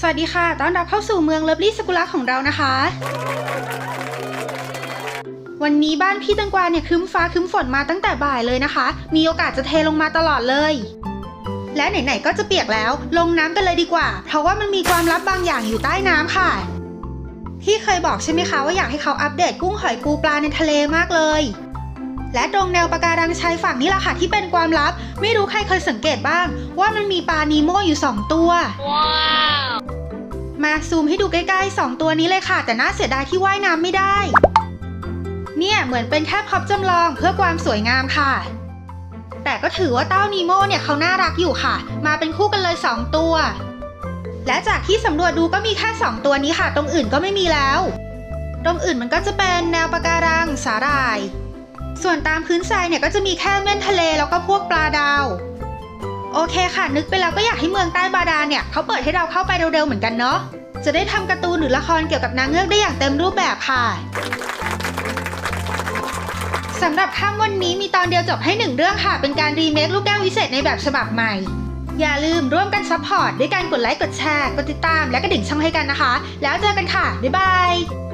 สวัสดีค่ะ ต้อนรับเข้าสู่เมืองเลิฟลี่สกุละของเรานะคะ วันนี้บ้านพี่ตังกวาเนี่ยครึ้มฟ้าครึ้มฝนมาตั้งแต่บ่ายเลยนะคะ มีโอกาสจะเทลงมาตลอดเลย และไหนๆก็จะเปียกแล้ว ลงน้ำกันเลยดีกว่า เพราะว่ามันมีความลับบางอย่างอยู่ใต้น้ำค่ะพี่เคยบอกใช่ไหมคะว่าอยากให้เขาอัปเดตกุ้งหอยปูปลาในทะเลมากเลย และตรงแนวปะการังชายฝั่งนี่แหละค่ะที่เป็นความลับ ไม่รู้ใครเคยสังเกตบ้าง ว่ามันมีปลานีโมอยู่สองตัว มาซูมให้ดูใกล้ๆ 2 ตัวนี้เลยค่ะ แต่น่าเสียดายที่ว่ายน้ำไม่ได้ เนี่ยเหมือนเป็นแค่พับจำลองเพื่อความสวยงามค่ะ แต่ก็ถือว่าเต้านีโมเนี่ยเขาน่ารักอยู่ค่ะ มาเป็นคู่กันเลย 2 ตัว และจากที่สำรวจดูก็มีแค่ 2 ตัวนี้ค่ะ ตรงอื่นก็ไม่มีแล้ว ตรงอื่นมันก็จะเป็นแนวปะการังสาหร่าย ส่วนตามพื้นทรายเนี่ยก็จะมีแค่เม่นทะเลแล้วก็พวกปลาดาว โอเคค่ะ นึกไปแล้วก็อยากให้เมืองใต้บาดาลเนี่ยเขาเปิดให้เราเข้าไปเร็วๆเหมือนกันเนาะจะได้ทำการ์ตูนหรือละครเกี่ยวกับนางเงือกได้อย่างเต็มรูปแบบค่ะสำหรับค่ำวันนี้มีตอนเดียวจบให้หนึ่งเรื่องค่ะ เป็นการรีเมคลูกแก้ววิเศษในแบบฉบับใหม่ อย่าลืมร่วมกันซัพพอร์ตด้วยการกดไลค์ กดแชร์ กดติดตาม และกระดิ่งช่องให้กันนะคะ แล้วเจอกันค่ะ บ๊ายบาย